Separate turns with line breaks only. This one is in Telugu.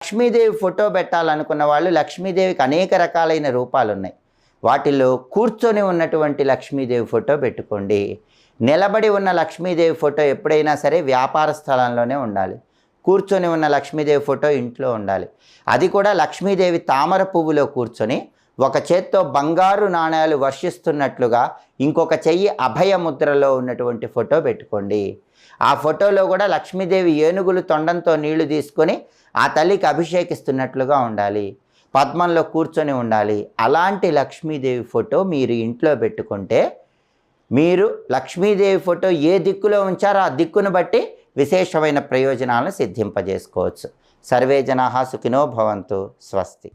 లక్ష్మీదేవి ఫోటో పెట్టాలనుకున్న వాళ్ళు లక్ష్మీదేవికి అనేక రకాలైన రూపాలు ఉన్నాయి వాటిల్లో కూర్చొని ఉన్నటువంటి లక్ష్మీదేవి ఫోటో పెట్టుకోండి. నిలబడి ఉన్న లక్ష్మీదేవి ఫోటో ఎప్పుడైనా సరే వ్యాపార స్థలంలోనే ఉండాలి. కూర్చొని ఉన్న లక్ష్మీదేవి ఫోటో ఇంట్లో ఉండాలి. అది కూడా లక్ష్మీదేవి తామర పువ్వులో కూర్చొని ఒక చేత్తో బంగారు నాణేలు వర్షిస్తున్నట్లుగా ఇంకొక చెయ్యి అభయ ముద్రలో ఉన్నటువంటి ఫోటో పెట్టుకోండి. ఆ ఫోటోలో కూడా లక్ష్మీదేవి ఏనుగులు తొండంతో నీళ్ళు తీసుకొని ఆ తల్లికి అభిషేకిస్తున్నట్లుగా ఉండాలి. పద్మంలో కూర్చొని ఉండాలి. అలాంటి లక్ష్మీదేవి ఫోటో మీరు ఇంట్లో పెట్టుకుంటే మీరు లక్ష్మీదేవి ఫోటో ఏ దిక్కులో ఉంచారో ఆ దిక్కును బట్టి విశేషమైన ప్రయోజనాలను సిద్ధింపజేసుకోవచ్చు. సర్వే జనా సుఖినో భవంతు. స్వస్తి.